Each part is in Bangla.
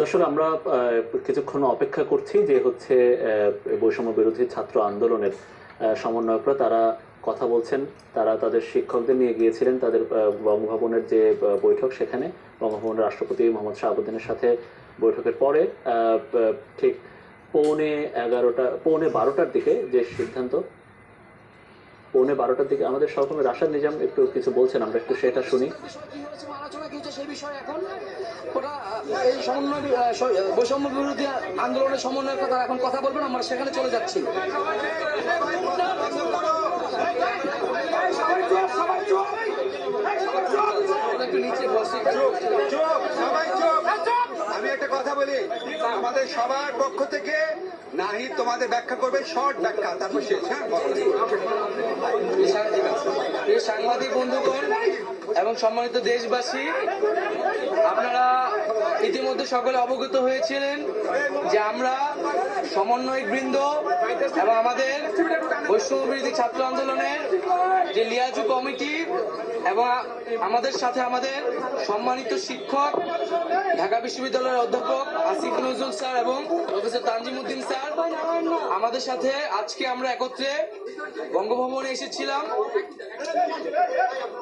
দর্শক, আমরা কিছুক্ষণ অপেক্ষা করছি যে হচ্ছে বৈষম্য বিরোধী ছাত্র আন্দোলনের সমন্বয়করা তারা কথা বলছেন। তারা তাদের শিক্ষকদের নিয়ে গিয়েছিলেন, তাদের বঙ্গভবনের যে বৈঠক সেখানে। বঙ্গভবনের রাষ্ট্রপতি মোহাম্মদ শাহাবুদ্দিনের সাথে বৈঠকের পরে ঠিক পৌনে এগারোটা, পৌনে বারোটার দিকে যে সিদ্ধান্ত পৌনে বারোটার দিকে আমাদের সহকর্মী রাশাদ নিজাম একটু কিছু বলছেন, আমরা একটু সেটা শুনি। সেই বিষয়ে এখন এই সমন্বয় বৈষম্য বিরোধী আন্দোলনের সমন্বয়ের কথা এখন কথা বলবেন আমরা সেখানে চলে যাচ্ছি আমি একটা কথা বলি, আমাদের সবার পক্ষ থেকে নাহি তোমাদের ব্যাখ্যা করবে, শর্ট ব্যাখ্যা, তারপর শেষ হ্যাঁ বলো। এই সাংবাদিক আছে। এই সাংবাদিক বন্ধুগণ এবং সম্মানিত দেশবাসী, আপনারা ইতিমধ্যে সকলে অবগত হয়েছিলেন যে আমরা সমন্বয় বৃন্দ এবং আমাদের বৈষ্ণব বিরোধী ছাত্র আন্দোলনের যে লিয়াজু কমিটি এবং আমাদের সাথে আমাদের সম্মানিত শিক্ষক, ঢাকা বিশ্ববিদ্যালয়ের অধ্যাপক আসিফ নজরুল স্যার এবং প্রফেসর তানজিমুদ্দিন স্যার, আমাদের সাথে আজকে আমরা একত্রে বঙ্গভবনে এসেছিলাম।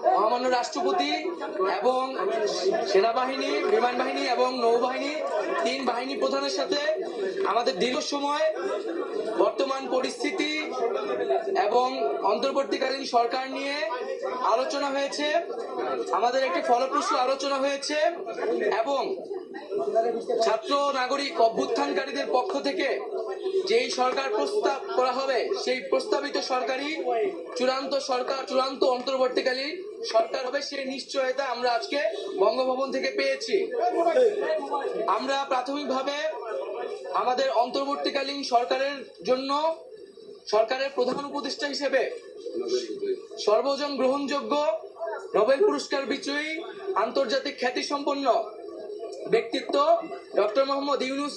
মহামান্য রাষ্ট্রপতি এবং সেনাবাহিনী বিমান বাহিনী এবং নৌবাহিনী, তিন বাহিনী প্রধানের সাথে আমাদের দীর্ঘ সময় বর্তমান পরিস্থিতি এবং অন্তর্বর্তীকালীন সরকার নিয়ে আলোচনা হয়েছে, আমাদের একটি ফলপ্রসূ আলোচনা হয়েছে এবং ছাত্র নাগরিক অভ্যুত্থানকারীদের পক্ষ থেকে যেই সরকার প্রস্তাব করা হবে, সেই প্রস্তাবিত সরকারি চূড়ান্ত সরকার, চূড়ান্ত অন্তর্বর্তীকালীন সরকার হবে, সেই নিশ্চয়তা আমরা আজকে বঙ্গভবন থেকে পেয়েছি। আমরা প্রাথমিকভাবে আমাদের অন্তর্বর্তীকালীন সরকারের জন্য সরকারের প্রধান উপদেষ্টা হিসেবে সর্বজন গ্রহণযোগ্য নোবেল পুরস্কার বিজয়ী, আন্তর্জাতিক খ্যাতিসম্পন্ন ব্যক্তিত্ব ডক্টর মোহাম্মদ ইউনুস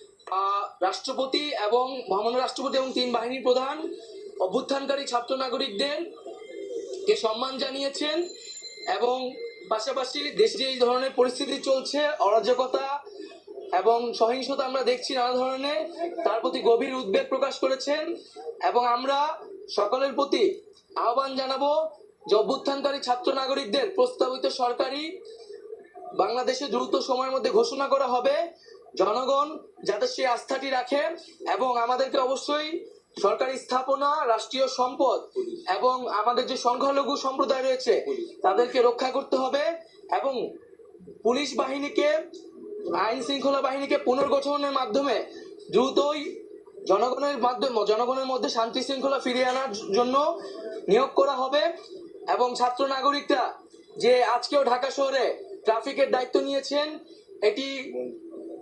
রাষ্ট্রপতি এবং মহামান্য রাষ্ট্রপতি এবং তিন বাহিনীর প্রধান অভ্যুত্থানকারী ছাত্র নাগরিকদের কে সম্মান জানিয়েছেন এবং পাশাপাশি দেশে যে ধরনের পরিস্থিতি চলছে, অরাজকতা এবং সহিংসতা আমরা দেখছি নানা ধরনের, তার প্রতি গভীর উদ্বেগ প্রকাশ করেছেন এবং আমরা সকলের প্রতি আহ্বান জানাব যে অভ্যুত্থানকারী ছাত্র নাগরিকদের প্রস্তাবিত সরকারি বাংলাদেশে দ্রুত সময়ের মধ্যে ঘোষণা করা হবে জনগণ যাতে সেই আস্থাটি রাখে এবং আমাদেরকে অবশ্যই সরকারি স্থাপনা, রাষ্ট্রীয় সম্পদ এবং আমাদের যে সংখ্যালঘু সম্প্রদায় রয়েছে, তাদেরকে রক্ষা করতে হবে এবং পুলিশ বাহিনীকে, আইন শৃঙ্খলা বাহিনীকে পুনর্গঠনের মাধ্যমে দ্রুতই জনগণের মাধ্যমে, জনগণের মধ্যে শান্তি শৃঙ্খলা ফিরিয়ে আনার জন্য নিয়োগ করা হবে এবং ছাত্র নাগরিকরা যে আজকেও ঢাকা শহরে ট্রাফিকের দায়িত্ব নিয়েছেন, এটি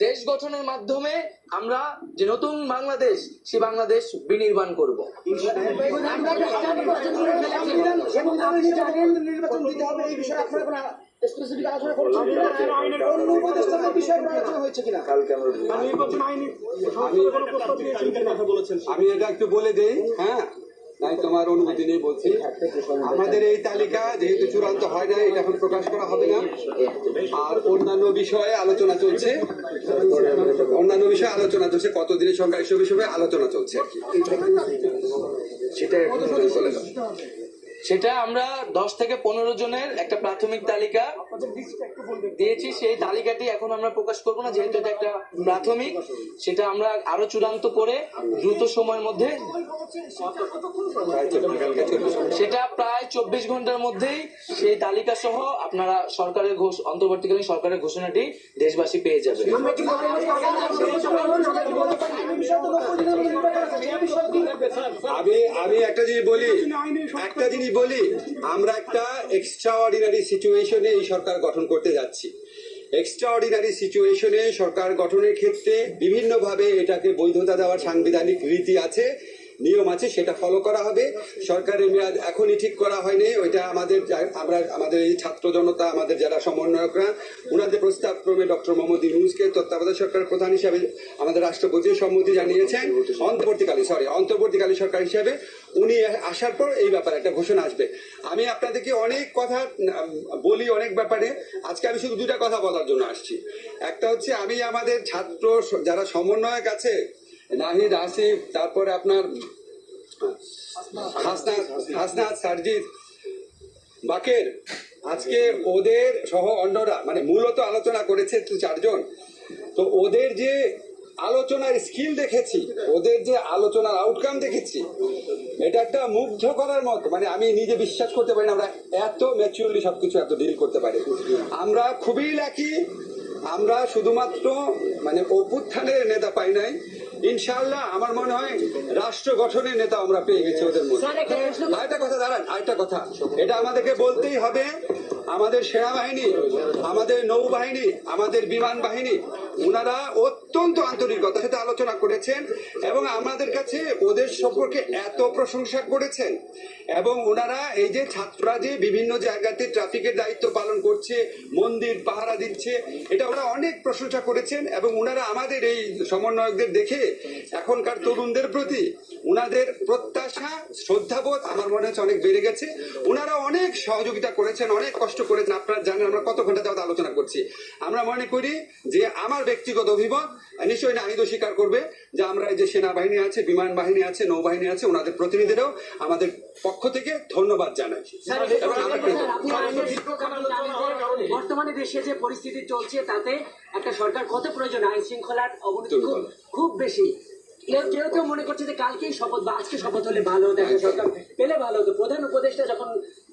দেশ গঠনের মাধ্যমে আমরা যে নতুন বাংলাদেশ সে বাংলাদেশ বিনির্মাণ করব আমি এটা একটু বলে দিই হ্যাঁ নাই তোমার অনুমতি নেই বলছি, আমাদের এই তালিকা যেহেতু চূড়ান্ত হয় না এটা এখন প্রকাশ করা হবে না। আর অন্যান্য বিষয়ে আলোচনা চলছে, অন্যান্য বিষয়ে আলোচনা চলছে, কতদিনের সংখ্যা এসব বিষয়ে আলোচনা চলছে। সেটা সেটা আমরা দশ থেকে পনেরো জনের একটা প্রাথমিক তালিকা দিয়েছি সেই তালিকাটি এখন আমরা প্রকাশ করব না যেহেতু এটা একটা প্রাথমিক। সেটা আমরা আরও চূড়ান্ত করে দ্রুত সময়ের মধ্যে সেটা প্রায় চব্বিশ ঘণ্টার মধ্যেই সেই তালিকা সহ আপনারা সরকারের ঘোষ অন্তর্বর্তীকালীন সরকারের ঘোষণাটি দেশবাসী পেয়ে যাবে। আমি আমি একটা জিনিস বলি একটা জিনিস বলি আমরা একটা এক্সট্রা অর্ডিনারি সিচুয়েশনে এই সরকার গঠন করতে যাচ্ছি। এক্সট্রা অর্ডিনারি সিচুয়েশনে সরকার গঠনের ক্ষেত্রে বিভিন্নভাবে এটাকে বৈধতা দেওয়ার সাংবিধানিক রীতি আছে, নিয়ম আছে, সেটা ফলো করা হবে। সরকারের মেয়াদ এখনই ঠিক করা হয়নি। ওইটা আমাদের আমরা, আমাদের এই ছাত্র জনতা, আমাদের যারা সমন্বয়করা ওনাদের প্রস্তাব ক্রমে ডক্টর মোহাম্মদ ইউনুসকে তত্ত্বাবধায়ক সরকারের প্রধান হিসাবে আমাদের রাষ্ট্রপতি সম্মতি জানিয়েছেন। অন্তর্বর্তীকালীন সরি অন্তর্বর্তীকালীন সরকার হিসাবে উনি আসার পর এই ব্যাপারে একটা ঘোষণা আসবে। আমি আপনাদেরকে অনেক কথা বলি অনেক ব্যাপারে। আজকে আমি শুধু দুটা কথা বলার জন্য আসছি। একটা হচ্ছে আমি আমাদের ছাত্র যারা সমন্বয়ক আছে, নাহিদ, আসিফ, তারপরে আপনার হাসনাত হাসনাত, সারজিৎ, বাকের, আজকে ওদের সহ অন্যরা মানে মূলত আলোচনা করেছে চারজন। তো ওদের যে আলোচনার স্কিল দেখেছি ওদের যে আলোচনার আউটকাম দেখেছি এটা একটা মুগ্ধ করার মতো। মানে আমি নিজে বিশ্বাস করতে পারি না আমরা এত ম্যাচিউরলি সবকিছু এত ডিল করতে পারি। আমরা খুবই লাকি আমরা শুধুমাত্র মানে অভ্যুত্থানের নেতা পাই নাই। ইনশাআল্লাহ আমার মনে হয় রাষ্ট্র গঠনের নেতা আমরা পেয়ে গেছি ওদের মধ্যে। আরেকটা কথা দাঁড়ান আরেকটা কথা। এটা আমাদেরকে বলতেই হবে আমাদের সেনাবাহিনী, আমাদের নৌবাহিনী, আমাদের বিমান বাহিনী ওনারা অত্যন্ত আন্তরিকতার সাথে আলোচনা করেছেন এবং আমাদের কাছে ওদের সম্পর্কে এত প্রশংসা করেছেন। এবং ওনারা এই যে ছাত্ররা যে বিভিন্ন জায়গাতে ট্রাফিকের দায়িত্ব পালন করছে, মন্দির, পাহারা দিচ্ছে, এটা ওরা অনেক প্রশংসা করেছেন এবং ওনারা আমাদের এই সমন্বয়কদের দেখে এখনকার তরুণদের প্রতি ওনাদের প্রত্যাশা, শ্রদ্ধাবোধ আমার মনে হচ্ছে অনেক বেড়ে গেছে। ওনারা অনেক সহযোগিতা করেছেন, অনেক কষ্ট করেছেন আপনারা জানেন আমরা কত ঘণ্টা যাবত আলোচনা করছি। আমরা মনে করি যে আমার ব্যক্তিগত অভিমত নিশ্চয়ই নাহিদও স্বীকার করবে যে আমরা এই যে সেনাবাহিনী আছে বিমান বাহিনী আছে নৌবাহিনী আছে ওনাদের প্রতিনিধিরাও আমাদের পক্ষ থেকে ধন্যবাদ জানাই। কৃতজ্ঞ। বর্তমানে দেশে যে পরিস্থিতি চলছে তাতে একটা সরকার কত প্রয়োজন? আইন শৃঙ্খলার অবনতি খুব বেশি। কেউ কেউ কেউ মনে করছে যে কালকেই শপথ বা আজকে শপথ হলে ভালো হতো একটা সরকার পেলে ভালো হতো। প্রধান উপদেষ্টা যখন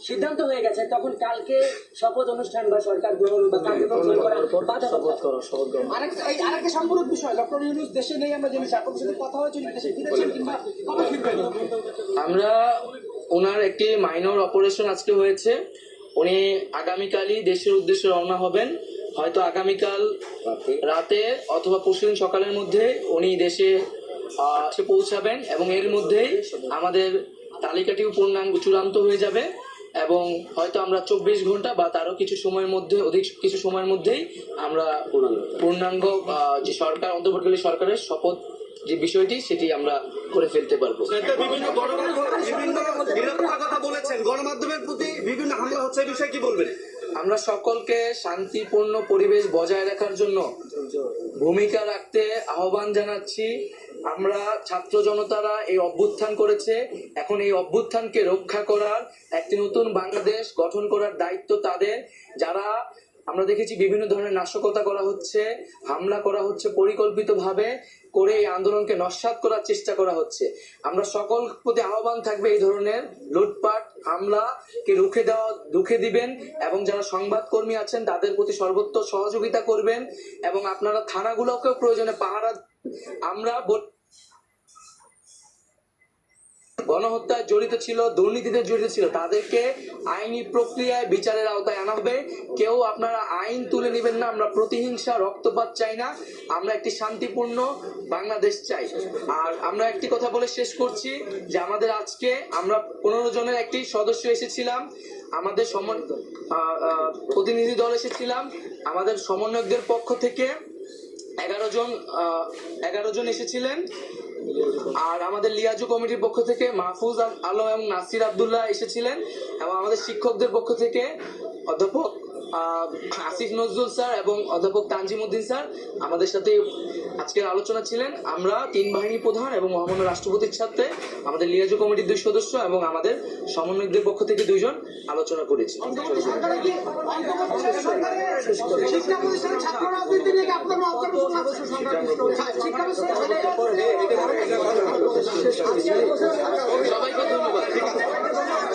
সিদ্ধান্ত হয়ে গেছে তখন কালকে শপথ অনুষ্ঠান বা সরকার গ্রহণ বা কার্যক্রম শুরু করা বাধা শপথ করো শপথ গ্রহণ। আরেকটা এই আরেকটা সম্পূরক বিষয় ডক্টর ইউনুস দেশে নেই আমরা জেনেছি আপনার সাথে কথা হয়েছে দেশে ফিরেছেন কিংবা কবে ফিরবেন। আমরা ওনার একটি মাইনর অপারেশন আজকে হয়েছে। উনি আগামীকালই দেশের উদ্দেশ্যে রওনা হবেন। হয়তো আগামীকাল রাতে অথবা পরশুদিন সকালের মধ্যে উনি দেশে পৌঁছাবেন এবং এর মধ্যেই আমাদের তালিকাটিও পূর্ণাঙ্গ চূড়ান্ত হয়ে যাবে এবং হয়তো আমরা চব্বিশ ঘণ্টা বা তারও কিছু সময়ের মধ্যে অধিক কিছু সময়ের মধ্যেই আমরা পূর্ণাঙ্গ যে সরকার অন্তর্বর্তীকালীন সরকারের শপথ যে বিষয়টি সেটি আমরা করে ফেলতে পারব। বিভিন্ন গণমাধ্যম বিভিন্ন নিরাপত্তার কথা বলেছেন। গণমাধ্যমের প্রতি বিভিন্ন হামলা হচ্ছে বিষয়ে কি বলবেন? আমরা সকলকে শান্তিপূর্ণ পরিবেশ বজায় রাখার জন্য ভূমিকা রাখতে আহ্বান জানাচ্ছি। আমরা ছাত্র জনতারা এই অভ্যুত্থান করেছে। এখন এই অভ্যুত্থানকে রক্ষা করার একটি নতুন বাংলাদেশ গঠন করার দায়িত্ব তাদের। যারা আমরা দেখেছি বিভিন্ন ধরনের নাশকতা করা হচ্ছে, হামলা করা হচ্ছে পরিকল্পিতভাবে করে এই আন্দোলনকে নস্যাৎ করার চেষ্টা করা হচ্ছে। আমরা সকল প্রতি আহ্বান থাকবে এই ধরনের লুটপাট, হামলাকে রুখে দেওয়া, রুখে দিবেন এবং যারা সংবাদকর্মী আছেন তাদের প্রতি সর্বোচ্চ সহযোগিতা করবেন এবং আপনারা থানাগুলোকেও প্রয়োজনে পাহারা আমরা গণহত্যায় জড়িত ছিল দুর্নীতিতে জড়িত ছিল তাদেরকে আইনি প্রক্রিয়ায় বিচারের আওতায় আনা হবে। কেউ আপনারা আইন তুলে নেবেন না আমরা প্রতিহিংসা রক্তপাত চাই না আমরা একটি শান্তিপূর্ণ বাংলাদেশ চাই। আর আমরা একটি কথা বলে শেষ করছি যে আমাদের আজকে আমরা পনেরো জনের একটি সদস্য এসেছিলাম আমাদের সমন- আহ, আহ, প্রতিনিধি দল এসেছিলাম আমাদের সমন্বয়কদের পক্ষ থেকে এগারো জন এগারো জন এসেছিলেন। আর আমাদের লিয়াজু কমিটির পক্ষ থেকে মাহফুজ আলম এবং নাসির আবদুল্লাহ এসেছিলেন এবং আমাদের শিক্ষকদের পক্ষ থেকে অধ্যাপক আসিফ নজরুল স্যার এবং অধ্যাপক তানজিম উদ্দিন স্যার আমাদের সাথে আজকের আলোচনা ছিলেন আমরা তিন বাহিনী প্রধান এবং মহামান্য রাষ্ট্রপতির সাথে আমাদের লিয়াজু কমিটির দুই সদস্য এবং আমাদের সমন্বয়কদের পক্ষ থেকে দুইজন আলোচনা করেছি। সবাইকে ধন্যবাদ।